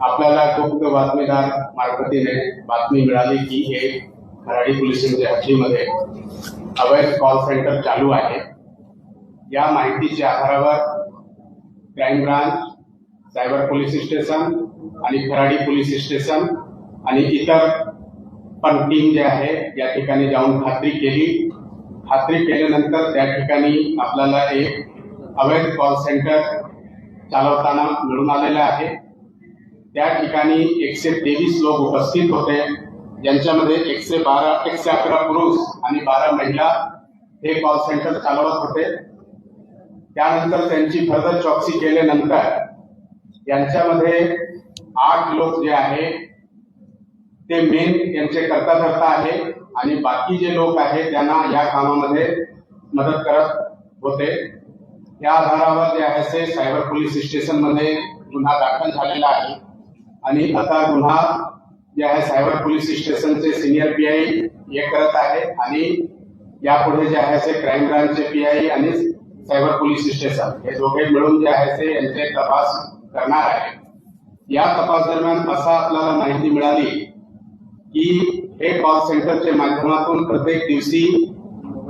आपल्याला गुप्त बातमीदार मार्फतीने बातमी मिळाली की हे खराडी पोलीस हद्दीमध्ये अवैध कॉल सेंटर चालू आहे. या माहितीच्या आधारावर crime branch cyber police station आणि खराडी पोलीस स्टेशन आणि इतर पण टीम जे आहे या ठिकाणी जाऊन खात्री केली. खात्री केल्यानंतर त्या ठिकाणी आपल्याला एक अवैध कॉल सेंटर चालवताना मिळून आलेलं आहे. त्या ठिकाणी एकशे तेवीस लोक उपस्थित होते. ज्यांच्यामध्ये एकशे बारा एकशे अकरा पुरुष आणि बारा महिला हे कॉल सेंटर चालवत होते. त्यानंतर त्यांची फर्दर चौकशी केल्यानंतर यांच्यामध्ये आठ लोक जे आहे ते मेन यांचे करता धरता आहे आणि बाकी जे लोक आहे त्यांना या कामामध्ये मदत करत होते. या आधारावर जे आहे ते सायबर पोलीस स्टेशनमध्ये गुन्हा दाखल झालेला आहे. आणि आता गुन्हा जे आहे सायबर पोलीस स्टेशनचे सिनियर पी आय हे करत आहे. आणि यापुढे जे आहे ते क्राईम ब्रांचचे पी आय आणि सायबर पोलीस स्टेशन हे दोघे मिळून जे आहे ते यांचे तपास करणार आहे. या तपास दरम्यान असा आपल्याला माहिती मिळाली की हे कॉल सेंटरच्या माध्यमातून प्रत्येक दिवशी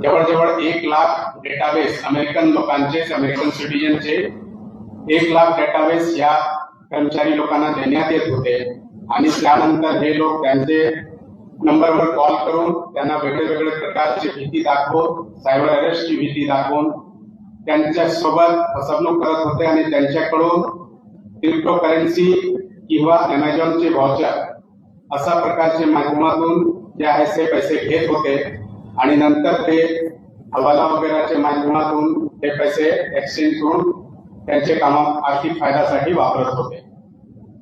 जवळजवळ एक लाख डेटाबेस अमेरिकन लोकांचे अमेरिकन सिटीजनचे एक लाख डेटाबेस या कर्मचारी लोकांना देण्यात येत होते. आणि त्यानंतर हे लोक त्यांचे नंबरवर कॉल करून त्यांना वेगळे वेगळे प्रकारची भीती दाखवून सायबर अरेस्टची भीती दाखवून त्यांच्यासोबत फसवणूक करत होते आणि त्यांच्याकडून क्रिप्टो करन्सी किंवा अमेझॉनचे व्हाउचर अशा प्रकारच्या माध्यमातून जे आहे ते पैसे घेत होते. आणि नंतर ते हवाला वगैरेच्या माध्यमातून ते पैसे एक्सचेंज करून त्यांचे काम आर्थिक फायद्यासाठी वापरत होते.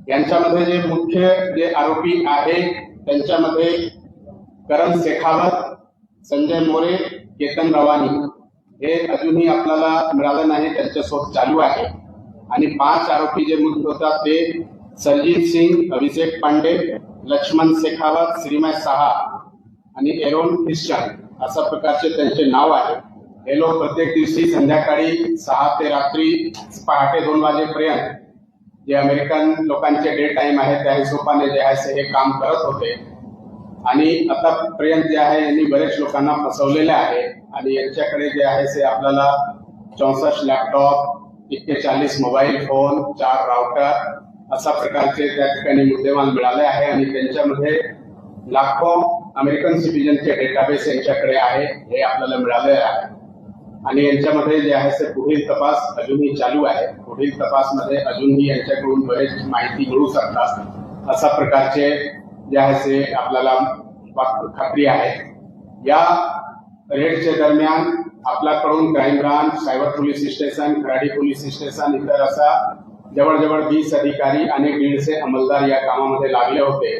यांच्यामध्ये जे मुख्य जे आरोपी आहे त्यांच्यामध्ये करण शेखावत संजय मोरे केतन रवानी हे अजूनही आपल्याला मिळालं नाही त्यांच्यासोबत शोध चालू आहे. आणि पाच आरोपी जे मुख्य होतात ते संजीत सिंग अभिषेक पांडे लक्ष्मण शेखावत श्रीमय सहा आणि एरोन ख्रिश्चन अशा प्रकारचे त्यांचे नाव आहे. हे लोक प्रत्येक दिवशी संध्याकाळी सहा ते रात्री पहाटे दोन वाजेपर्यंत जे अमेरिकन लोकांचे डे टाइम आहे त्या हिशोबाने जे आहे हे काम करत होते. आणि आतापर्यंत जे आहे यांनी बरेच लोकांना फसवलेले आहे. आणि यांच्याकडे जे आहे ते आपल्याला चौसष्ट लॅपटॉप इतके चाळीस मोबाईल फोन चार राउटर अशा प्रकारचे त्या ठिकाणी मुद्देमाल मिळाले आहे. आणि त्यांच्यामध्ये लाखो अमेरिकन सिटीजनचे डेटाबेस यांच्याकडे आहे हे आपल्याला मिळाले आहे. आणि यांच्यामध्ये जे आहे ते पुढील तपास अजूनही चालू आहे. पुढील तपासमध्ये अजूनही यांच्याकडून बरेच माहिती मिळू शकतात. अशा प्रकारचे जे आहे ते आपल्याला खात्री आहे. या रेडच्या दरम्यान आपल्याकडून crime branch cyber police station Kharadi police station इतर असा जवळजवळ वीस अधिकारी आणि दीडशे अंमलदार या कामामध्ये लागले होते.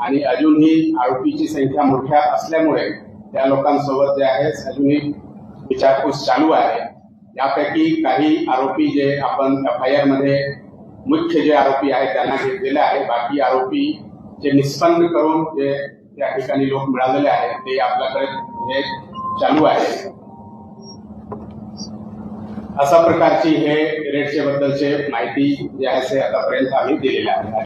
आणि अजूनही आरोपीची संख्या मोठ्या असल्यामुळे त्या लोकांसोबत जे आहे अजूनही विचारपूस चालू आहे. यापैकी काही आरोपी जे आपण एफ़ आय आर मध्ये मुख्य जे आरोपी आहेत त्यांना आहे. बाकी आरोपी जे निष्पन्न करून जे त्या ठिकाणी लोक मिळालेले आहेत, ते आपल्याकडे हे चालू आहे. अशा प्रकारची हे रेटच्या बद्दलचे माहिती जे आहे ते आतापर्यंत आम्ही दिलेली आहे.